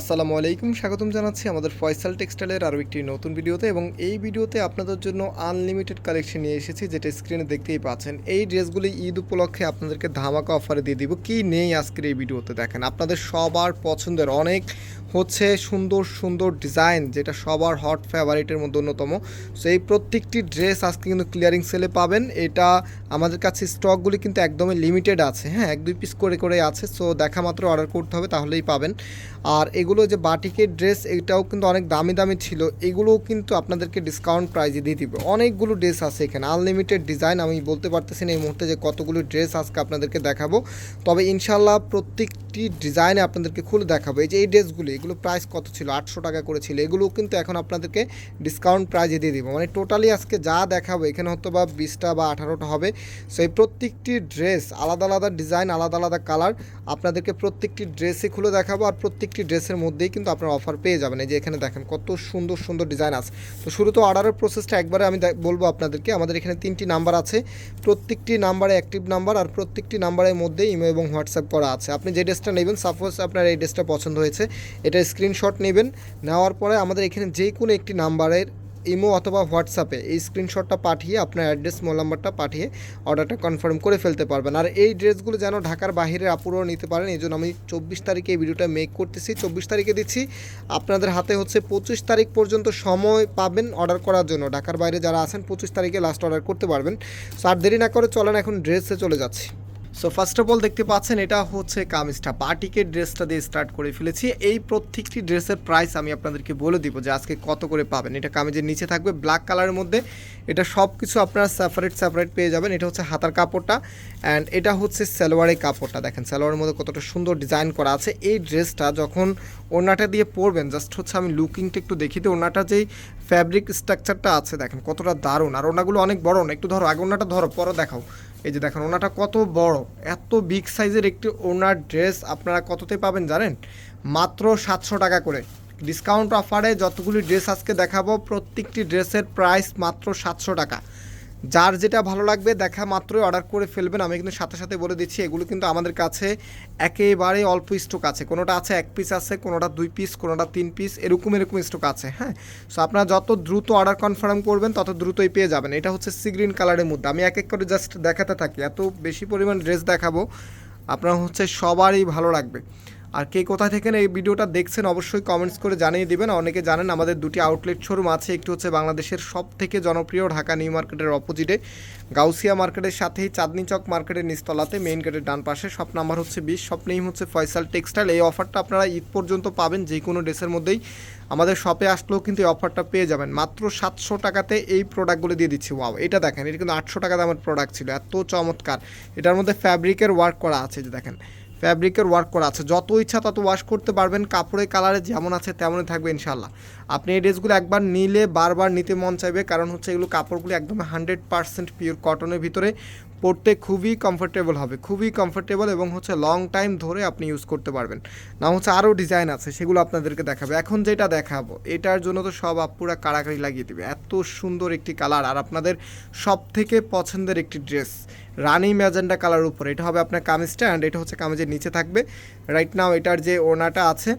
আসসালামু আলাইকুম, স্বাগতম জানাচ্ছি আমাদের ফয়সাল টেক্সটাইলের আরও একটি নতুন ভিডিওতে এবং এই ভিডিওতে আপনাদের জন্য আনলিমিটেড কালেকশন নিয়ে এসেছি যেটা স্ক্রিনে দেখতেই পাচ্ছেন। এই ড্রেসগুলি ঈদ উপলক্ষে আপনাদেরকে ধামাকা অফারে দিয়ে দিব। কি নেই আজকের এই ভিডিওতে দেখেন, আপনাদের সবার পছন্দের অনেক হচ্ছে সুন্দর সুন্দর ডিজাইন যেটা সবার হট ফেভারিটের মধ্যে অন্যতম। সো এই প্রত্যেকটি ড্রেস আজকে কিন্তু ক্লিয়ারিং সেলে পাবেন। এটা আমাদের কাছে স্টকগুলি কিন্তু একদমই লিমিটেড আছে। হ্যাঁ এক, দুই পিস করে করে আছে। সো দেখা মাত্র অর্ডার করতে হবে, তাহলেই পাবেন। আর এগুলো যে বাটিকের ড্রেস এটাও কিন্তু অনেক দামি দামি ছিল। এগুলোও কিন্তু আপনাদেরকে ডিসকাউন্ট প্রাইজে দিয়ে দিবে। অনেকগুলো ড্রেস আছে এখানে। আনলিমিটেড ডিজাইন আমি বলতে পারতেছি না এই মুহূর্তে যে কতগুলো ড্রেস আজকে আপনাদেরকে দেখাবো। তবে ইনশাল্লাহ প্রত্যেকটি ডিজাইনে আপনাদেরকে খুলে দেখাবো। এই যে এই ড্রেসগুলো এগুলো প্রাইস কত ছিল? আটশো টাকা করে ছিল। এগুলোও কিন্তু এখন আপনাদেরকে ডিসকাউন্ট প্রাইজে দিয়ে দিব। মানে টোটালি আজকে যা দেখাবো, এখানে হয়তো বা বিশটা বা আঠারোটা হবে। সো এই প্রত্যেকটি ড্রেস আলাদা আলাদা ডিজাইন আলাদা আলাদা কালার আপনাদেরকে প্রত্যেকটি ড্রেসে খুলে দেখাবো আর প্রত্যেকটি ড্রেসের মধ্যেই কিন্তু আপনারা অফার পেয়ে যাবেন। এই যে এখানে দেখেন কত সুন্দর সুন্দর ডিজাইন আছে। তো শুরুতে অর্ডারের প্রসেসটা একবারে আমি বলব আপনাদেরকে। আমাদের এখানে তিনটি নাম্বার আছে। প্রত্যেকটি নাম্বারে অ্যাক্টিভ নাম্বার আর প্রত্যেকটি নাম্বারের মধ্যে ইমেল এবং হোয়াটসঅ্যাপ করা আছে। আপনি যে ড্রেসটা নেবেন সাপোজ আপনার এই ড্রেসটা পছন্দ হয়েছে স্ক্রিনশট নেবেন। নেওয়ার পরে আমাদের এখানে যে কোনো একটি নাম্বারের ইমো অথবা হোয়াটসঅ্যাপে এই স্ক্রিনশটটা পাঠিয়ে আপনার অ্যাড্রেস মোবাইল নাম্বারটা পাঠিয়ে অর্ডারটা কনফার্ম করে ফেলতে পারবেন। আর এই ড্রেসগুলো যেন ঢাকার বাইরের আপুরও নিতে পারেন, এই জন্য আমি চব্বিশ তারিখে এই ভিডিওটা মেক করতেছি। চব্বিশ তারিখে দিচ্ছি। আপনাদের হাতে হচ্ছে পঁচিশ তারিখ পর্যন্ত সময় পাবেন অর্ডার করার জন্য। ঢাকার বাইরে যারা আছেন, পঁচিশ তারিখে লাস্ট অর্ডার করতে পারবেন। সো আর দেরি না করে চলেন এখন ড্রেসে চলে যাচ্ছি। সো ফার্স্ট অফ অল দেখতে পাচ্ছেন, এটা হচ্ছে কামিজটা। পার্টিকের ড্রেসটা দিয়ে স্টার্ট করে ফেলেছি। এই প্রত্যেকটি ড্রেসের প্রাইস আমি আপনাদেরকে বলে দিব যে আজকে কত করে পাবেন। এটা কামিজের নিচে থাকবে ব্ল্যাক কালারের মধ্যে। এটা সব কিছু আপনারা সেপারেট সেপারেট পেয়ে যাবেন। এটা হচ্ছে হাতার কাপড়টা। অ্যান্ড এটা হচ্ছে সালোয়ারের কাপড়টা। দেখেন, সালোয়ারের মধ্যে কতটা সুন্দর ডিজাইন করা আছে। এই ড্রেসটা যখন ওড়নাটা দিয়ে পরবেন জাস্ট হচ্ছে আমি লুকিংটা একটু দেখি তো ওড়নাটা যেই ফ্যাব্রিক স্ট্রাকচারটা আছে, দেখেন, কতটা দারুণ। আর ওড়নাগুলো অনেক বড় না। একটু ধরো, আগে ওড়নাটা ধরো পরও দেখাও। এই যে দেখেন, ওনাটা কত বড়, এত বিগ সাইজের একটি ওনার ড্রেস আপনারা কততে পাবেন জানেন? মাত্র সাতশো টাকা করে। ডিসকাউন্ট অফারে যতগুলি ড্রেস আজকে দেখাবো, প্রত্যেকটি ড্রেসের প্রাইস মাত্র সাতশো টাকা। যার যেটা ভালো লাগবে দেখা মাত্রই অর্ডার করে ফেলবেন। আমি কিন্তু সাথে সাথে বলে দিচ্ছি, এগুলো কিন্তু আমাদের কাছে একেবারে অল্প স্টক আছে। কোনোটা আছে এক পিস আছে, কোনোটা দুই পিস কোনোটা তিন পিস এরকম এরকম স্টক আছে হ্যাঁ? সো আপনারা যত দ্রুত অর্ডার কনফার্ম করবেন, তত দ্রুতই পেয়ে যাবেন। এটা হচ্ছে সি গ্রিন কালারের মধ্যে। আমি এক এক করে জাস্ট দেখাতে থাকি। এত বেশি পরিমাণ ড্রেস দেখাবো, আপনার হচ্ছে সবারই ভালো লাগবে। আর কে কোথা থেকে এই ভিডিওটা দেখছেন অবশ্যই কমেন্টস করে জানিয়ে দিবেন। অনেকে জানেন আমাদের দুটি আউটলেট শোরুম আছে, একটি হচ্ছে বাংলাদেশের সব থেকে জনপ্রিয় ঢাকা নিউ মার্কেটের অপোজিটে গাউসিয়া মার্কেটের সাথেই চাঁদনি চক মার্কেটের নিচতলাতে মেইন গেটের ডান পাশে শপ নাম্বার হচ্ছে বিশ শপ নেই হচ্ছে ফয়সাল টেক্সটাইল এই অফারটা আপনারা ঈদ পর্যন্ত পাবেন, যে কোনো ড্রেসের মধ্যেই। আমাদের শপে আসলেও কিন্তু এই অফারটা পেয়ে যাবেন। মাত্র সাতশো টাকাতে এই প্রোডাক্টগুলো দিয়ে দিচ্ছি। ওয়াও এটা দেখেন, এটা কিন্তু আটশো টাকা দামের প্রোডাক্ট ছিল, এত চমৎকার। এটার মধ্যে ফ্যাব্রিকের ওয়ার্ক করা আছে, যে দেখেন। ফ্যাব্রিকের ওয়ার্ক করা আছে। যত ইচ্ছা তত ওয়াশ করতে পারবেন। কাপড়ের কালারে যেমন আছে, তেমনই থাকবে ইনশাল্লাহ আপনি এই ড্রেসগুলো একবার নিলে বারবার নিতে মন চাইবে, কারণ হচ্ছে এগুলো কাপড়গুলো একদম হান্ড্রেড পার্সেন্ট পিওর কটনের ভিতরে। পরতে খুবই কমফোর্টেবল হবে, খুবই কমফোর্টেবল এবং হচ্ছে লং টাইম ধরে আপনি ইউজ করতে পারবেন। না হচ্ছে আরও ডিজাইন আছে, সেগুলো আপনাদেরকে দেখাবে। এখন যেটা দেখাবো, এটার জন্য তো সব আপুরা কাড়াকাড়ি লাগিয়ে দেবে। এত সুন্দর একটি কালার আর আপনাদের সব থেকে পছন্দের একটি ড্রেস রানি ম্যাজেন্ডা কালার উপরে। এটা হবে আপনার কামিজটা অ্যান্ড এটা হচ্ছে কামিজের নিচে থাকবে। রাইট নাও এটার যে ওড়নাটা আছে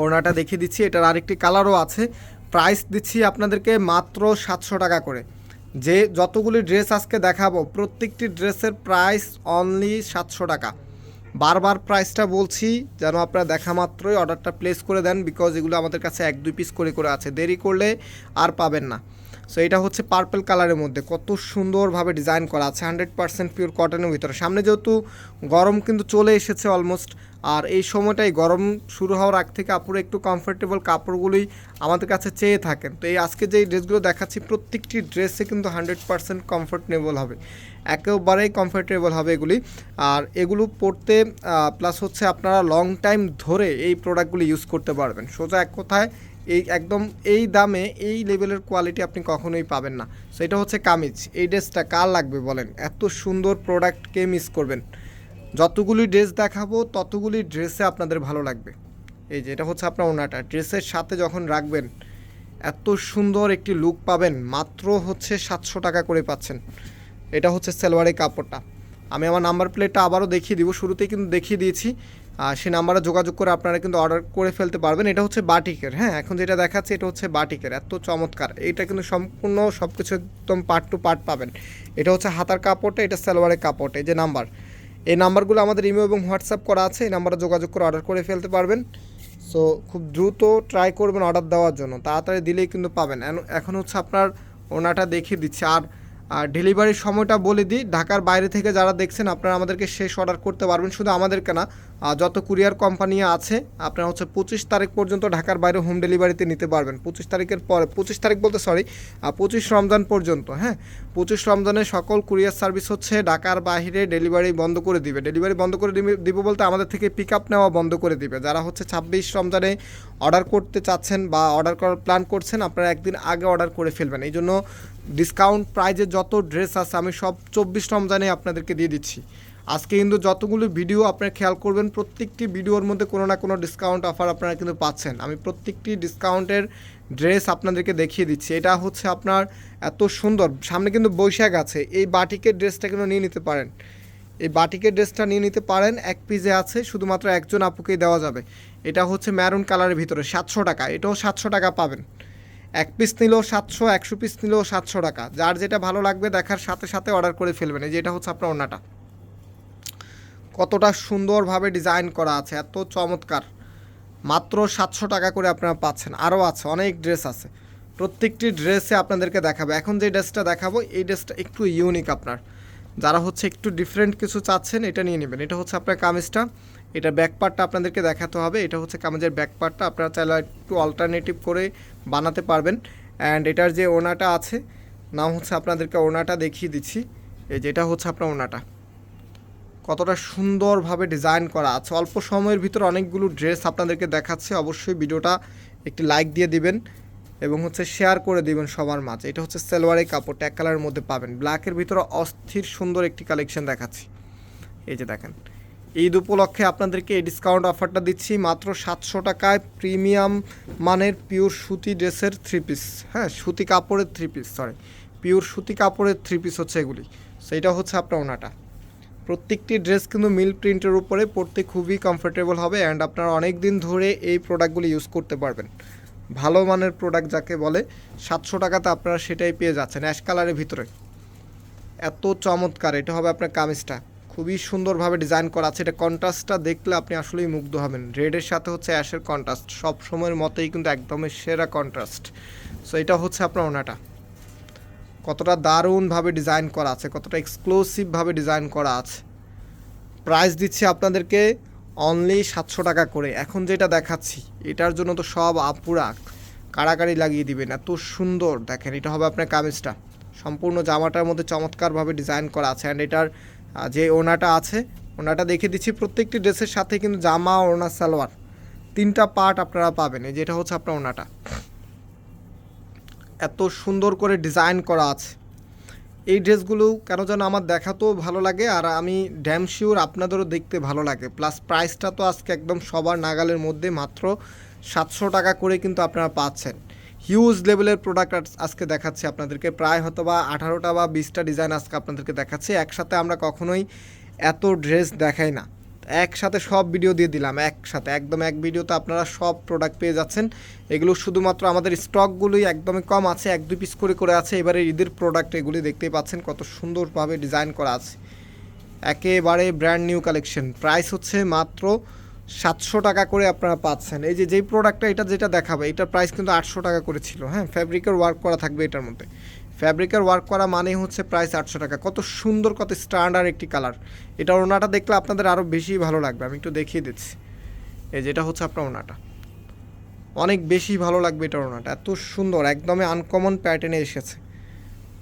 ওড়নাটা দেখিয়ে দিচ্ছি, এটার আরেকটি কালারও আছে। প্রাইস দিচ্ছি আপনাদেরকে মাত্র সাতশো টাকা করে। যে যতগুলি ড্রেস আজকে দেখাবো, প্রত্যেকটি ড্রেসের প্রাইস অনলি সাতশো টাকা। বারবার প্রাইসটা বলছি, যেন আপনারা দেখা মাত্রই অর্ডারটা প্লেস করে দেন বিকজ এগুলো আমাদের কাছে এক দুই পিস করে করে আছে। দেরি করলে আর পাবেন না। সো এটা হচ্ছে পার্পল কালারের মধ্যে। কত সুন্দরভাবে ডিজাইন করা আছে। হান্ড্রেড পার্সেন্ট পিওর কটনের ভিতরে। সামনে যেহেতু গরম কিন্তু চলে এসেছে অলমোস্ট আর এই সময়টাই গরম শুরু হওয়ার আগ থেকে আপুরে একটু কমফোর্টেবল কাপড়গুলোই আমাদের কাছে চেয়ে থাকেন। তো এই আজকে যে ড্রেসগুলো দেখাচ্ছি, প্রত্যেকটি ড্রেসে কিন্তু হান্ড্রেড পার্সেন্ট কমফোর্টেবল হবে। একেবারেই কমফোর্টেবল হবে এগুলি। আর এগুলো পরতে প্লাস হচ্ছে আপনারা লং টাইম ধরে এই প্রোডাক্টগুলি ইউজ করতে পারবেন। সোজা এক কথায় এই একদম এই দামে এই লেভেলের কোয়ালিটি আপনি কখনোই পাবেন না। সো এটা হচ্ছে কামিজ। এই ড্রেসটা কার লাগবে বলেন? এত সুন্দর প্রোডাক্টকে মিস করবেন? যতগুলি ড্রেস দেখাবো, ততগুলি ড্রেসে আপনাদের ভালো লাগবে। এই যে এটা হচ্ছে আপনার ওনাটা। ড্রেসের সাথে যখন রাখবেন, এত সুন্দর একটি লুক পাবেন, মাত্র হচ্ছে সাতশো টাকা করে পাচ্ছেন। এটা হচ্ছে সেলওয়ারের কাপড়টা। আমি আমার নাম্বার প্লেটটা আবারও দেখিয়ে দিব। শুরুতেই কিন্তু দেখিয়ে দিয়েছি। সেই নাম্বারে যোগাযোগ করে আপনারা কিন্তু অর্ডার করে ফেলতে পারবেন। এটা হচ্ছে বাটিকের হ্যাঁ? এখন যেটা দেখাচ্ছে এটা হচ্ছে বাটিকের, এত চমৎকার। এটা কিন্তু সম্পূর্ণ সব কিছু একদম পার্ট টু পার্ট পাবেন। এটা হচ্ছে হাতার কাপড়টা, এটা সালোয়ারের কাপড় এই যে নাম্বার। এই নাম্বারগুলো আমাদের ইমেল এবং হোয়াটসঅ্যাপ করা আছে, এই নাম্বারে যোগাযোগ করে অর্ডার করে ফেলতে পারবেন। সো খুব দ্রুত ট্রাই করবেন অর্ডার দেওয়ার জন্য, তাড়াতাড়ি দিলেই কিন্তু পাবেন। এখন হচ্ছে আপনার ওনাটা দেখিয়ে দিচ্ছে। আর আর ডেলিভারির সময়টা বলে দিই। ঢাকার বাইরে থেকে যারা দেখছেন, আপনারা আমাদেরকে শেষ অর্ডার করতে পারবেন। শুধু আমাদেরকে না যত কুরিয়ার কোম্পানি আছে, আপনারা হচ্ছে পঁচিশ তারিখ পর্যন্ত ঢাকার বাইরে হোম ডেলিভারিতে নিতে পারবেন। পঁচিশ তারিখের পরে, পঁচিশ তারিখ বলতে সরি পঁচিশ রমজান পর্যন্ত হ্যাঁ? পঁচিশ রমজানে সকল কুরিয়ার সার্ভিস হচ্ছে ঢাকার বাইরে ডেলিভারি বন্ধ করে দিবে। ডেলিভারি বন্ধ করে দিবে বলতে আমাদের থেকে পিক আপ নেওয়া বন্ধ করে দিবে। যারা হচ্ছে ছাব্বিশ রমজানে অর্ডার করতে চাচ্ছেন বা অর্ডার করার প্ল্যান করছেন, আপনারা একদিন আগে অর্ডার করে ফেলবেন। এই জন্য ডিসকাউন্ট প্রাইজে যত ড্রেস আছে, আমি সব চব্বিশ রমজানে আপনাদেরকে দিয়ে দিচ্ছি। আজকে কিন্তু যতগুলো ভিডিও আপনারা খেয়াল করবেন, প্রত্যেকটি ভিডিওর মধ্যে কোনো না কোনো ডিসকাউন্ট অফার আপনারা কিন্তু পাচ্ছেন। আমি প্রত্যেকটি ডিসকাউন্টের ড্রেস আপনাদেরকে দেখিয়ে দিচ্ছি। এটা হচ্ছে আপনার এত সুন্দর। সামনে কিন্তু বৈশাখ আছে। এই বাটিকের ড্রেসটা কিন্তু নিয়ে নিতে পারেন। এই বাটিকের ড্রেসটা নিয়ে নিতে পারেন। এক পিজে আছে, শুধুমাত্র একজন আপুকেই দেওয়া যাবে। এটা হচ্ছে ম্যারুন কালারের ভিতরে। সাতশো টাকা। এটাও সাতশো টাকা পাবেন। এক পিস নিলেও সাতশো, একশো পিস নিলেও সাতশো টাকা। যার যেটা ভালো লাগবে দেখার সাথে সাথে অর্ডার করে ফেলবেন। এই যেটা হচ্ছে আপনার ওনাটা কতটা সুন্দরভাবে ডিজাইন করা আছে, এত চমৎকার। মাত্র সাতশো টাকা করে আপনারা পাচ্ছেন। আরও আছে, অনেক ড্রেস আছে। প্রত্যেকটি ড্রেসে আপনাদেরকে দেখাবো। এখন যে ড্রেসটা দেখাবো, এই ড্রেসটা একটু ইউনিক আপনার। যারা হচ্ছে একটু ডিফারেন্ট কিছু চাচ্ছেন, এটা নিয়ে নেবেন। এটা হচ্ছে আপনার কামিজটা। এটা ব্যাক পার্টটা আপনাদেরকে দেখাতে হবে। এটা হচ্ছে কামিজের ব্যাক পার্টটা আপনারা চাইলে একটু অল্টারনেটিভ করে বানাতে পারবেন। অ্যান্ড এটার যে ওনাটা আছে, নাম হচ্ছে আপনাদেরকে ওনাটা দেখিয়ে দিচ্ছি। এই যেটা হচ্ছে আপনার ওনাটা। কতটা সুন্দরভাবে ডিজাইন করা আছে। অল্প সময়ের ভিতর অনেকগুলো ড্রেস আপনাদেরকে দেখাচ্ছে। অবশ্যই ভিডিওটা একটি লাইক দিয়ে দিবেন এবং হচ্ছে শেয়ার করে দিবেন সবার মাঝে। এটা হচ্ছে সেলোয়ারের কাপড়, ট্যাগ কালারের মধ্যে পাবেন। ব্ল্যাকের ভিতরে অস্থির সুন্দর একটি কালেকশন দেখাচ্ছি। এই যে দেখেন। ঈদ উপলক্ষে আপনাদেরকে এই ডিসকাউন্ট অফারটা দিচ্ছি। মাত্র সাতশো টাকায় প্রিমিয়াম মানের পিওর সুতি ড্রেসের থ্রি পিস হ্যাঁ সুতি কাপড়ের থ্রি পিস সরি পিওর সুতি কাপড়ের থ্রি পিস হচ্ছে এগুলি। সেইটা হচ্ছে আপনার ওনাটা। প্রত্যেকটি ড্রেস কিন্তু মিল প্রিন্টের উপরে পরতে খুবই কমফোর্টেবল হবে অ্যান্ড আপনারা অনেক দিন ধরে এই প্রোডাক্টগুলি ইউজ করতে পারবেন। ভালো মানের প্রোডাক্ট যাকে বলে, সাতশো টাকাতে আপনারা সেটাই পেয়ে যাচ্ছেন অ্যাশ কালারের ভিতরে। এত চমৎকার, এটা হবে আপনার কামিজটা। খুবই সুন্দরভাবে ডিজাইন করা আছে। এটা কন্ট্রাস্টটা দেখলে আপনি আসলেই মুগ্ধ হবেন। রেডের সাথে হচ্ছে অ্যাশের কন্ট্রাস্ট সব সময়ের মতোই কিন্তু একদমই সেরা কন্ট্রাস্ট সো এটা হচ্ছে আপনার ওনাটা। কতটা দারুণভাবে ডিজাইন করা আছে, কতটা এক্সক্লুসিভভাবে ডিজাইন করা আছে। প্রাইস দিচ্ছি আপনাদেরকে অনলি সাতশো টাকা করে। এখন যেটা দেখাচ্ছি, এটার জন্য তো সব আপুরা কাড়াকাড়ি লাগিয়ে দিবেন। এত সুন্দর, দেখেন, এটা হবে আপনার কামিজটা। সম্পূর্ণ জামাটার মধ্যে চমৎকারভাবে ডিজাইন করা আছে। অ্যান্ড এটার যে ওনাটা আছে, ওনাটা দেখে দিচ্ছি। প্রত্যেকটি ড্রেসের সাথে কিন্তু জামা ওনা সালোয়ার তিনটা পার্ট আপনারা পাবেন। এই যেটা হচ্ছে আপনার ওনাটা এত সুন্দর করে ডিজাইন করা আছে। এই ড্রেসগুলো কেন যেন আমার দেখাতেও ভালো লাগে আর আমি ড্যাম শিওর আপনাদেরও দেখতে ভালো লাগে। প্লাস প্রাইসটা তো আজকে একদম সবার নাগালের মধ্যে মাত্র সাতশো টাকা করে কিন্তু আপনারা পাচ্ছেন। হিউজ লেভেলের প্রোডাক্ট আজকে দেখাচ্ছি আপনাদেরকে। প্রায় হয়তো বা আঠারোটা বা বিশটা ডিজাইন আজকে আপনাদেরকে দেখাচ্ছি। একসাথে আমরা কখনোই এত ড্রেস দেখাই না। একসাথে সব ভিডিও দিয়ে দিলাম, একসাথে। একদম এক ভিডিওতে আপনারা সব প্রোডাক্ট পেয়ে যাচ্ছেন। এগুলো শুধুমাত্র আমাদের স্টকগুলোই একদমই কম আছে, এক দুই পিস করে করে আছে। এবারে ঈদের প্রোডাক্ট এগুলি দেখতেই পাচ্ছেন, কত সুন্দরভাবে ডিজাইন করা আছে। একেবারে ব্র্যান্ড নিউ কালেকশন প্রাইস হচ্ছে মাত্র সাতশো টাকা করে আপনারা পাচ্ছেন। এই যে, যেই প্রোডাক্টটা এটা যেটা দেখাবে, এটার প্রাইস কিন্তু আটশো টাকা করে ছিল হ্যাঁ? ফ্যাব্রিকের ওয়ার্ক করা থাকবে এটার মধ্যে। ফ্যাব্রিকের ওয়ার্ক করা মানেই হচ্ছে প্রাইস আটশো টাকা। কত সুন্দর, কত স্ট্যান্ডার্ড একটি কালার এটা ওনাটা দেখলে আপনাদের আরও বেশি ভালো লাগবে। আমি একটু দেখিয়ে দিচ্ছি। এই যেটা হচ্ছে আপনার ওনাটা। অনেক বেশি ভালো লাগবে এটা ওনাটা। এত সুন্দর, একদমই আনকমন প্যাটার্নে এসেছে।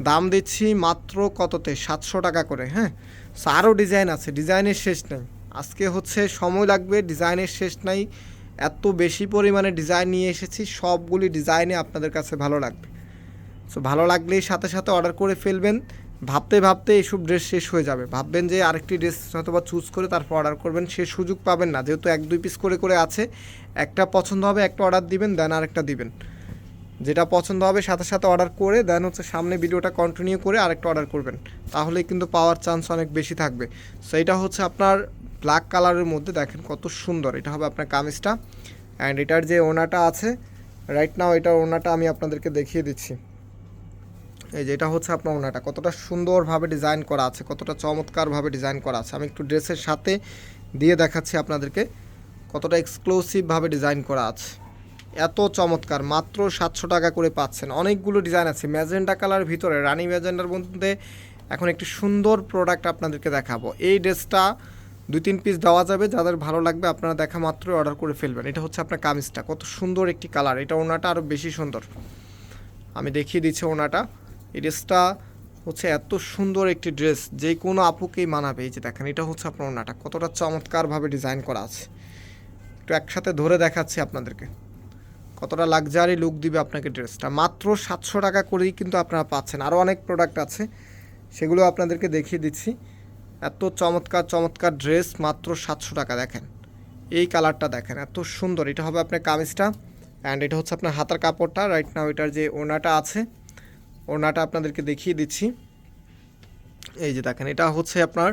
দাম দিচ্ছি মাত্র কততে? সাতশো টাকা করে হ্যাঁ? আরও ডিজাইন আছে ডিজাইনের শেষ নেই। আজকে হচ্ছে সময় লাগবে, ডিজাইনের শেষ নাই। এত বেশি পরিমাণে ডিজাইন নিয়ে এসেছি, সবগুলি ডিজাইনে আপনাদের কাছে ভালো লাগবে। সো ভালো লাগলেই সাথে সাথে অর্ডার করে ফেলবেন। ভাবতে ভাবতে এইসব ড্রেস শেষ হয়ে যাবে। ভাববেন যে আরেকটি ড্রেস হয়তো বা চুজ করে তারপর অর্ডার করবেন, সে সুযোগ পাবেন না। যেহেতু এক, দুই পিস করে করে আছে, একটা পছন্দ হবে, একটা অর্ডার দিবেন দেন আরেকটা দিবেন। যেটা পছন্দ হবে, সাথে সাথে অর্ডার করে দেন হচ্ছে সামনে ভিডিওটা কন্টিনিউ করে আরেকটা অর্ডার করবেন। তাহলেই কিন্তু পাওয়ার চান্স অনেক বেশি থাকবে। সো এটা হচ্ছে আপনার ব্ল্যাক কালারের মধ্যে দেখেন কত সুন্দর। এটা হবে আপনার কামিজটা অ্যান্ড এটার যে ওনাটা আছে রাইট নাও এটার ওনাটা আমি আপনাদেরকে দেখিয়ে দিচ্ছি। এই যে এটা হচ্ছে আপনার ওনাটা। কতটা সুন্দরভাবে ডিজাইন করা আছে, কতটা চমৎকারভাবে ডিজাইন করা আছে। আমি একটু ড্রেসের সাথে দিয়ে দেখাচ্ছি আপনাদেরকে কতটা এক্সক্লুসিভভাবে ডিজাইন করা আছে। এত চমৎকার, মাত্র সাতশো টাকা করে পাচ্ছেন। অনেকগুলো ডিজাইন আছে। ম্যাজেন্ডা কালার ভিতরে, রানি ম্যাজেন্ডার মধ্যে এখন একটি সুন্দর প্রোডাক্ট আপনাদেরকে দেখাবো। এই ড্রেসটা দুই, তিন পিস দেওয়া যাবে, যাদের ভালো লাগবে আপনারা দেখা মাত্রই অর্ডার করে ফেলবেন। এটা হচ্ছে আপনার কামিজটা, কত সুন্দর একটি কালার এটা ওনাটা আরও বেশি সুন্দর। আমি দেখিয়ে দিচ্ছি ওনাটা। এই ড্রেসটা হচ্ছে এত সুন্দর একটি ড্রেস যে কোনো আপুকেই মানাবে। এই যে দেখেন, এটা হচ্ছে আপনার ওনাটা। কতটা চমৎকারভাবে ডিজাইন করা আছে। একটু একসাথে ধরে দেখাচ্ছি আপনাদেরকে। কতটা লাক্সারি লুক দিবে আপনাকে ড্রেসটা মাত্র সাতশো টাকা করেই কিন্তু আপনারা পাচ্ছেন। আরও অনেক প্রোডাক্ট আছে। সেগুলো আপনাদেরকে দেখিয়ে দিচ্ছি। এত চমৎকার চমৎকার ড্রেস মাত্র সাতশো টাকা দেখেন। এই কালারটা দেখেন, এত সুন্দর। এটা হবে আপনার কামিজটা অ্যান্ড এটা হচ্ছে আপনার হাতার কাপড়টা। রাইট নাও এটার যে ওনাটা আছে ওনাটা আপনাদেরকে দেখিয়ে দিচ্ছি। এই যে দেখেন, এটা হচ্ছে আপনার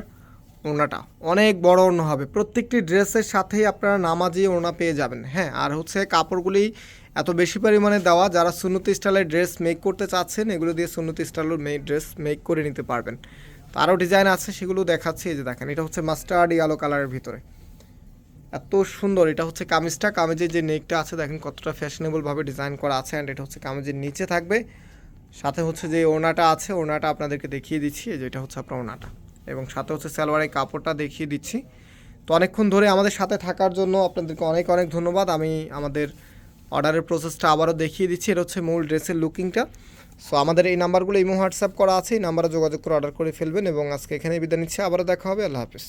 ওনাটা অনেক বড় ওনা হবে। প্রত্যেকটি ড্রেসের সাথেই আপনারা নামাজি ওনা পেয়ে যাবেন। হ্যাঁ আর হচ্ছে কাপড়গুলি এত বেশি পরিমাণে দেওয়া, যারা সুন্নতি স্টাইলের ড্রেস মেক করতে চাচ্ছেন, এগুলো দিয়ে সুন্নতি স্টাইলের মেক ড্রেস মেক করে নিতে পারবেন। আরও ডিজাইন আছে, সেগুলো দেখাচ্ছি। এই যে দেখেন, এটা হচ্ছে মাস্টার্ড ইয়ালো কালারের ভিতরে। এত সুন্দর, এটা হচ্ছে কামিজটা। কামিজের যে নেকটা আছে, দেখেন কতটা ফ্যাশনেবলভাবে ডিজাইন করা আছে অ্যান্ড এটা হচ্ছে কামিজের নিচে থাকবে। সাথে হচ্ছে যে ওনাটা আছে ওনাটা আপনাদেরকে দেখিয়ে দিচ্ছি। এই যে এটা হচ্ছে আপনার ওনাটা এবং সাথে হচ্ছে সালোয়ারের কাপড়টা দেখিয়ে দিচ্ছি। তো অনেকক্ষণ ধরে আমাদের সাথে থাকার জন্য আপনাদেরকে অনেক অনেক ধন্যবাদ। আমি আমাদের অর্ডারের প্রসেসটা আবারও দেখিয়ে দিচ্ছি। এটা হচ্ছে মূল ড্রেসের লুকিংটা সো আমাদের এই নাম্বারগুলো ইমো, হোয়াটসঅ্যাপ করা আছে, এই নাম্বারে যোগাযোগ করে অর্ডার করে ফেলবেন এবং আজকে এখানে বিদায় নিচ্ছে। আবারও দেখা হবে, আল্লাহ হাফিজ।